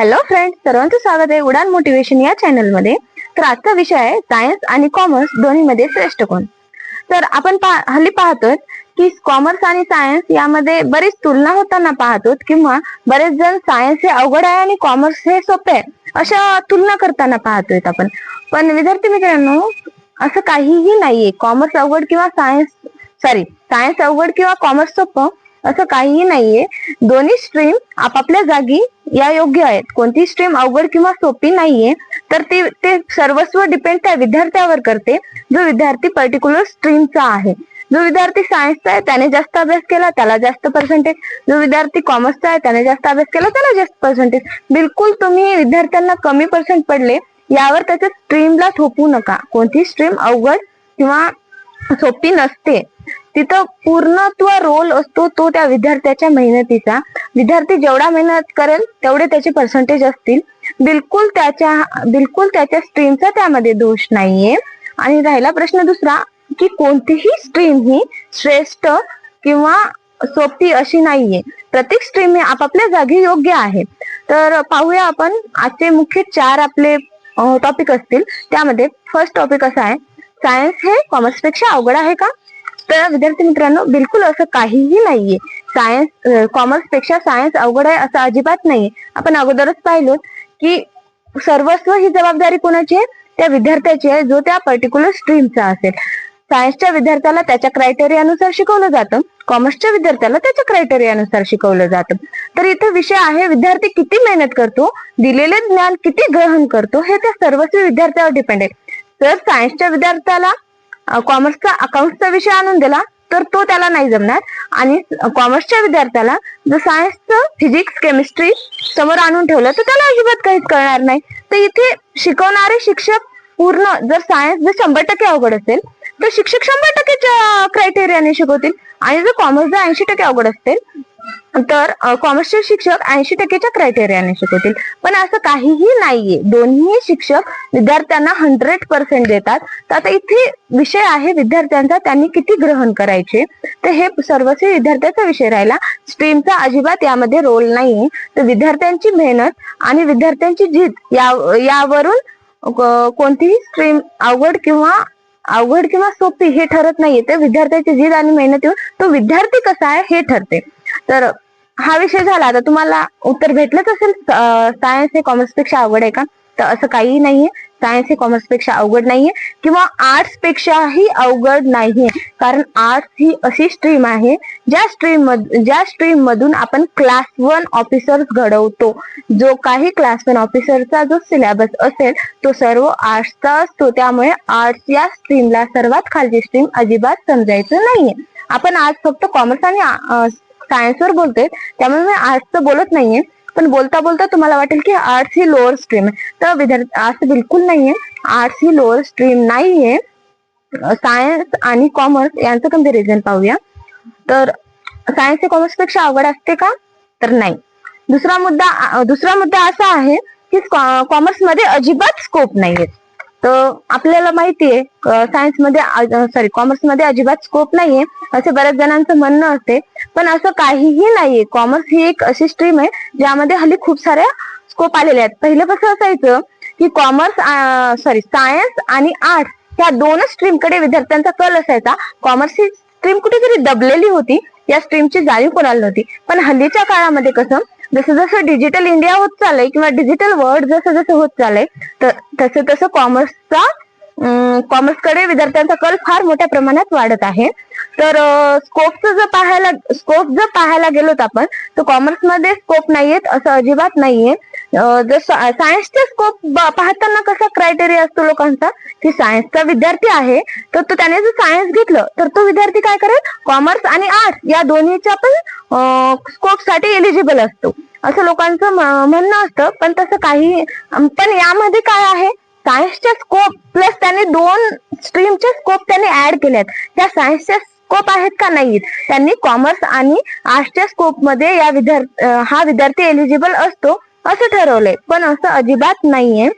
Hello friend सर्वांचं स्वागत आहे उडान मोटिवेशन या चॅनलमध्ये तर आजचा विषय आहे सायन्स आणि कॉमर्स दोन्हीमध्ये श्रेष्ठ कोण? तर आपण पा- हल्ली पाहतोय की कॉमर्स आणि सायन्स यामध्ये बरीच तुलना होताना पाहतो किंवा बरेच जण सायन्स हे अवघड आहे आणि कॉमर्स हे सोपे आहे अशा तुलना करताना पाहतोय आपण. पण विद्यार्थी मित्रांनो असं काहीही नाहीये. कॉमर्स अवघड किंवा सायन्स सॉरी सायन्स अवघड किंवा कॉमर्स सोपं असं काहीही नाहीये. दोन्ही स्ट्रीम आपापल्या जागी या योग्य आहेत. कोणती स्ट्रीम अवघड किंवा सोपी नाहीये तर ते ते सर्वस्व डिपेंड त्या विद्यार्थ्यावर करते. जो विद्यार्थी पर्टिक्युलर स्ट्रीमचा आहे. जो विद्यार्थी सायन्सचा आहे त्याने जास्त अभ्यास केला त्याला जास्त पर्सेंटेज जो विद्यार्थी कॉमर्सचा आहे त्याने जास्त अभ्यास केला त्याला जास्त पर्सेंटेज बिलकुल तुम्ही विद्यार्थ्यांना कमी पर्सेंट पडले यावर त्याच्या स्ट्रीमला थोपू नका. कोणती स्ट्रीम अवघड किंवा सोपी नसते. तिथं पूर्णत्व रोल असतो तो त्या विद्यार्थ्याच्या मेहनतीचा. विद्यार्थी जेवढा मेहनत करेल तेवढे त्याचे पर्सेंटेज असतील. बिलकुल त्याच्या बिलकुल त्याच्या स्ट्रीमचा त्यामध्ये दोष नाहीये. आणि राहिला प्रश्न दुसरा की कोणतीही स्ट्रीम ही श्रेष्ठ किंवा सोपी अशी नाहीये. प्रत्येक स्ट्रीम ही आपापल्या जागी योग्य आहे. तर पाहूया आपण आजचे मुख्य चार आपले टॉपिक असतील. त्यामध्ये फर्स्ट टॉपिक असा आहे सायन्स हे कॉमर्सपेक्षा अवघड आहे का? तर विद्यार्थी मित्रांनो बिलकुल असं काहीही नाहीये. सायन्स कॉमर्सपेक्षा सायन्स अवघड आहे असं अजिबात नाहीये. आपण अगोदरच पाहिलो की सर्वस्व ही जबाबदारी कोणाची आहे? त्या विद्यार्थ्याची आहे जो त्या पर्टिक्युलर स्ट्रीमचा असेल. सायन्सच्या विद्यार्थ्याला त्याच्या क्रायटेरियानुसार शिकवलं जातं. कॉमर्सच्या विद्यार्थ्याला त्याच्या क्रायटेरियानुसार शिकवलं जातं. तर इथे विषय आहे विद्यार्थी किती मेहनत करतो दिलेले ज्ञान किती ग्रहण करतो हे त्या सर्वस्वी विद्यार्थ्यावर डिपेंड आहे. तर सायन्सच्या विद्यार्थ्याला कॉमर्सचा अकाउंटचा विषय आणून दिला तर तो त्याला नाही जमणार. आणि कॉमर्सच्या विद्यार्थ्याला जर सायन्सचं फिजिक्स केमिस्ट्री समोर आणून ठेवलं तर त्याला अजिबात काहीच कळणार नाही. तर इथे शिकवणारे शिक्षक पूर्ण जर सायन्स जर शंभर टक्के अवघड असेल तर शिक्षक शंभर टक्केच्या क्रायटेरियाने शिकवतील. आणि जर कॉमर्स जर ऐंशी टक्के अवघड असतील तर कॉमर्सचे शिक्षक ऐंशी टक्केच्या क्रायटेरियाने शिकवतील. पण असं काहीही नाहीये. दोन्ही शिक्षक विद्यार्थ्यांना हंड्रेड पर्सेंट देतात. तर आता इथे विषय आहे विद्यार्थ्यांचा. त्यांनी किती ग्रहण करायचे? तर हे सर्वस्व विद्यार्थ्याचा विषय राहिला. स्ट्रीमचा अजिबात यामध्ये रोल नाहीये. तर विद्यार्थ्यांची मेहनत आणि विद्यार्थ्यांची जीत या यावरून कोणतीही स्ट्रीम अवघड किंवा अवघड किंवा सोपी हे ठरत नाहीये. तर विद्यार्थ्याची जीद आणि मेहनत येऊन तो विद्यार्थी कसा आहे हे ठरते. तर हा विषय झाला. आता तुम्हाला उत्तर भेटलंच असेल. सायन्स हे कॉमर्सपेक्षा अवघड आहे का? तर असं काहीही नाहीये. सायन्स हे कॉमर्सपेक्षा अवघड नाहीये. किंवा आर्ट्स पेक्षाही अवघड नाहीये. कारण आर्ट्स ही अशी स्ट्रीम आहे ज्या स्ट्रीम ज्या स्ट्रीम मधून आपण क्लास वन ऑफिसर्स घडवतो. जो काही क्लास वन ऑफिसरचा जो सिलेबस असेल तो सर्व आर्ट्सचा असतो. त्यामुळे आर्ट्स या स्ट्रीमला सर्वात खालची स्ट्रीम अजिबात समजायचं नाहीये. आपण आज फक्त कॉमर्स आणि सायन्सवर बोलते त्यामुळे मी आर्ट्सचं बोलत नाहीये. पण बोलता बोलता तुम्हाला वाटेल की आर्ट्स ही लोअर स्ट्रीम आहे. तर विद्यार्थी असं बिलकुल नाहीये. आर्ट्स ही लोअर स्ट्रीम नाहीये. सायन्स आणि कॉमर्स यांचं कंपॅरिझन पाहूया. तर सायन्स हे कॉमर्सपेक्षा आवड असते का? तर नाही. दुसरा मुद्दा दुसरा मुद्दा असा आहे की कॉमर्समध्ये अजिबात स्कोप नाहीये. तर आपल्याला माहितीये सायन्समध्ये सॉरी कॉमर्समध्ये अजिबात स्कोप नाहीये असे बऱ्याच जणांचं म्हणणं असते. पण असं काहीही नाहीये. कॉमर्स ही एक अशी स्ट्रीम आहे ज्यामध्ये हल्ली खूप साऱ्या स्कोप आलेल्या आहेत. पहिलं कसं असायचं की कॉमर्स सॉरी सायन्स आणि आर्ट्स या दोनच स्ट्रीमकडे विद्यार्थ्यांचा कल असायचा. कॉमर्स ही स्ट्रीम कुठेतरी दबलेली होती या स्ट्रीमची जाणीव कोणाला नव्हती. पण हल्लीच्या काळामध्ये कसं जसं जसं डिजिटल इंडिया होत चाललंय किंवा डिजिटल वर्ल्ड जसं जसं होत चाललंय तर तसं तसं कॉमर्सचा कॉमर्सकडे विद्यार्थ्यांचा कल फार मोठ्या प्रमाणात वाढत आहे. तर स्कोपचं जर पाहायला स्कोप जर पाहायला गेलोत आपण तर कॉमर्समध्ये स्कोप नाहीयेत असं अजिबात नाहीये. जर सायन्सचा स्कोप पाहताना कसा क्रायटेरिया असतो लोकांचा की सायन्सचा विद्यार्थी आहे तर तो त्याने जर सायन्स घेतलं तर तो विद्यार्थी काय करेल? कॉमर्स आणि आर्ट्स या दोन्हीच्या पण स्कोपसाठी एलिजिबल असतो. असं लोकांचं म्हणणं असतं पण तसं काही पण यामध्ये काय आहे? सायन्सच्या स्कोप प्लस त्याने दोन स्ट्रीमचे स्कोप त्याने ऍड केल्यात. त्या सायन्सच्या स्कोप आहेत का नाहीत? त्यांनी कॉमर्स आणि आर्ट्सच्या स्कोपमध्ये या विद्यार्थी हा विद्यार्थी एलिजिबल असतो. असं ठरवलंय. पण असं अजिबात नाहीये.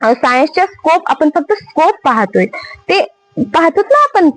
सायन्सच्या स्कोप आपण फक्त स्कोप पाहतोय. ते पाहतोच ना आपण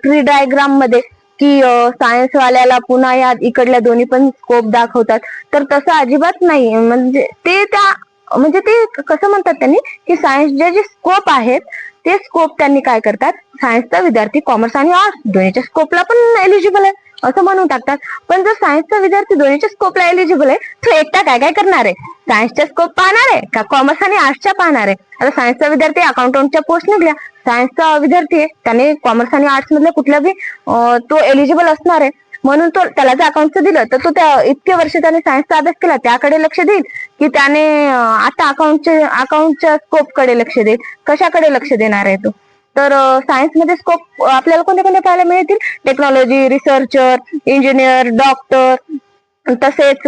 ट्री डायग्राममध्ये की सायन्स वाल्याला पुन्हा या इकडल्या दोन्ही पण स्कोप दाखवतात. तर तसं अजिबात नाही म्हणजे ते त्या म्हणजे ते कसं म्हणतात त्यांनी की सायन्सचे जे स्कोप आहेत ते स्कोप त्यांनी काय करतात? सायन्सचा विद्यार्थी कॉमर्स आणि आर्ट्स दोन्हीच्या स्कोपला पण एलिजिबल आहे. असं म्हणून टाकतात. पण जर सायन्सचा विद्यार्थी दोन्हीच्या स्कोपला एलिजिबल आहे तो एकटा काय काय करणार आहे? सायन्सच्या स्कोप पाहणार आहे का कॉमर्स आणि आर्ट्सच्या पाहणार आहे? आता सायन्सचा विद्यार्थी अकाउंटंटच्या पोस्ट निघल्या. सायन्सचा विद्यार्थी आहे त्याने कॉमर्स आणि आर्ट्स मधल्या कुठल्या बी तो एलिजिबल असणार आहे. म्हणून तो त्याला जर अकाउंटचं दिलं तर तो त्या इतके वर्ष त्याने सायन्सचा अभ्यास केला त्याकडे लक्ष देईल की त्याने आता अकाउंटचे अकाउंटच्या स्कोपकडे लक्ष देईल. कशाकडे लक्ष देणार आहे तो? तर सायन्समध्ये स्कोप आपल्याला कोणत्या कोणत्या पाहायला मिळतील? टेक्नॉलॉजी रिसर्चर इंजिनियर डॉक्टर तसेच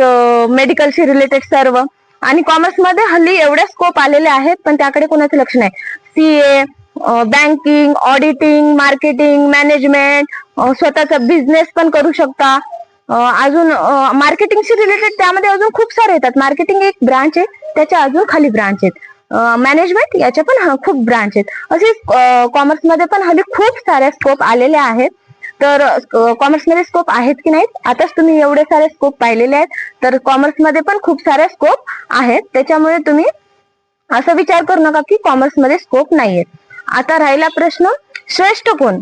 मेडिकलशी रिलेटेड सर्व. आणि कॉमर्समध्ये हल्ली एवढे स्कोप आलेले आहेत पण त्याकडे कोणाचं लक्ष नाही. CA banking auditing marketing management स्वतःचा बिझनेस पण करू शकता. अजून मार्केटिंगशी रिलेटेड त्यामध्ये अजून खूप सारे येतात. मार्केटिंग एक ब्रांच आहे त्याच्या अजून खाली ब्रांच आहेत. मॅनेजमेंट याच्या पण खूप ब्रांच आहेत. असे कॉमर्समध्ये पण हल्ली खूप सारे स्कोप आलेले आहेत. तर कॉमर्समध्ये स्कोप आहेत की नाहीत? आताच तुम्ही एवढे सारे स्कोप पाहिलेले आहेत. तर कॉमर्समध्ये पण खूप सारे स्कोप आहेत. त्याच्यामुळे तुम्ही असा विचार करू नका की कॉमर्समध्ये स्कोप नाहीयेत आता राहिला प्रश्न श्रेष्ठ कोण?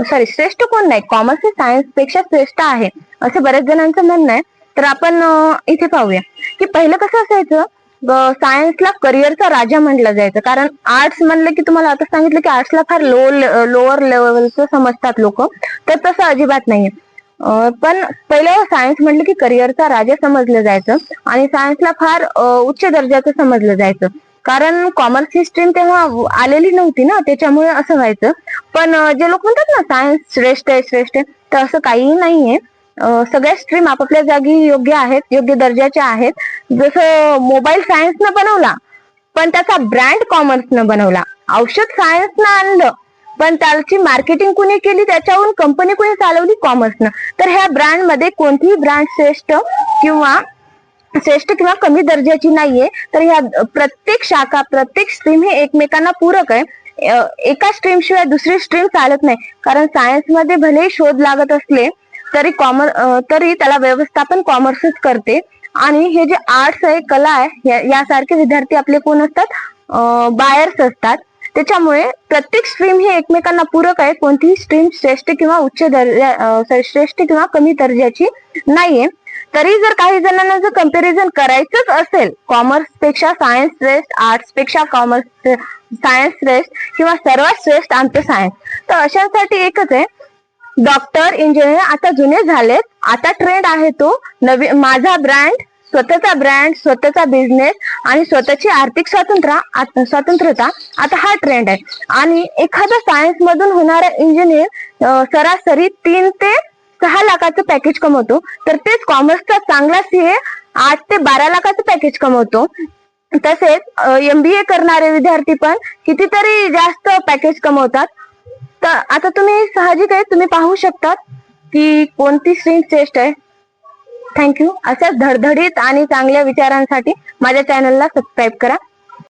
सॉरी श्रेष्ठ कोण नाही? कॉमर्स हे सायन्सपेक्षा श्रेष्ठ आहे असे बऱ्याच जणांचं म्हणणं आहे. तर आपण इथे पाहूया. की पहिलं कसं असायचं? सायन्सला करिअरचा राजा म्हटलं जायचं. कारण आर्ट्स म्हणलं की तुम्हाला आता सांगितलं की आर्ट्सला फार लो लोअर लेवलचं समजतात लोक. तर तसं अजिबात नाहीये. पण पहिलं सायन्स म्हटलं की करिअरचा राजा समजलं जायचं. आणि सायन्सला फार उच्च दर्जाचं समजलं जायचं. कारण कॉमर्स ही स्ट्रीम तेव्हा आलेली नव्हती ना त्याच्यामुळे असं व्हायचं. पण जे लोक म्हणतात ना सायन्स श्रेष्ठ आहे श्रेष्ठ आहे तर असं काहीही नाहीये. सगळ्या स्ट्रीम आपापल्या जागी योग्य आहेत योग्य दर्जाच्या आहेत. जसं मोबाईल सायन्सनं बनवला पण त्याचा ब्रँड कॉमर्सनं बनवला. औषध सायन्सनं आणलं पण त्याची मार्केटिंग कुणी केली त्याच्यावरून कंपनी कुणी चालवली? कॉमर्सनं तर ह्या ब्रँडमध्ये कोणतीही ब्रँड श्रेष्ठ किंवा श्रेष्ठ किंवा कमी दर्जाची नाहीये. तर ह्या प्रत्येक शाखा प्रत्येक स्ट्रीम हे एकमेकांना पूरक आहे. एका स्ट्रीम शिवाय दुसरी स्ट्रीम चालत नाही. कारण सायन्समध्ये भलेही भले शोध लागत असले तरी कॉमर्स तरी त्याला व्यवस्थापन कॉमर्सच करते. आणि हे जे आर्ट्स आहे कला आहे यासारखे विद्यार्थी आपले कोण असतात? बायर्स असतात. त्याच्यामुळे प्रत्येक स्ट्रीम ही एकमेकांना पूरक आहे. कोणतीही स्ट्रीम श्रेष्ठ किंवा उच्च दर्जा श्रेष्ठ किंवा कमी दर्जाची नाहीये. तरी जर काही जणांना जर कंपॅरिझन करायचंच असेल कॉमर्सपेक्षा सायन्स श्रेष्ठ आर्ट्सपेक्षा कॉमर्स सायन्स श्रेष्ठ किंवा सर्वात श्रेष्ठ आमचं सायन्स तर अशासाठी एकच आहे डॉक्टर इंजिनियर आता जुने झालेत. आता ट्रेंड आहे तो. नवीन माझा ब्रँड स्वतःचा ब्रँड स्वतःचा बिझनेस आणि स्वतःची आर्थिक स्वातंत्र्य आत- स्वातंत्र्यता आता हा ट्रेंड आहे. आणि एखादा सायन्स मधून होणारा इंजिनियर सरासरी तीन ते सहा लाखाचं पॅकेज कमवतो. तर तेच कॉमर्सचा चांगला सीए आठ ते बारा लाखाचं पॅकेज कमवतो. तसेच एमबीए करणारे विद्यार्थी पण कितीतरी जास्त पॅकेज कमवतात. तर आता तुम्ही साहजिक आहे तुम्ही पाहू शकतात की कोणती स्ट्रीम श्रेष्ठ आहे. थँक्यू अशाच धडधडीत आणि चांगल्या विचारांसाठी माझ्या चॅनलला सबस्क्राईब करा.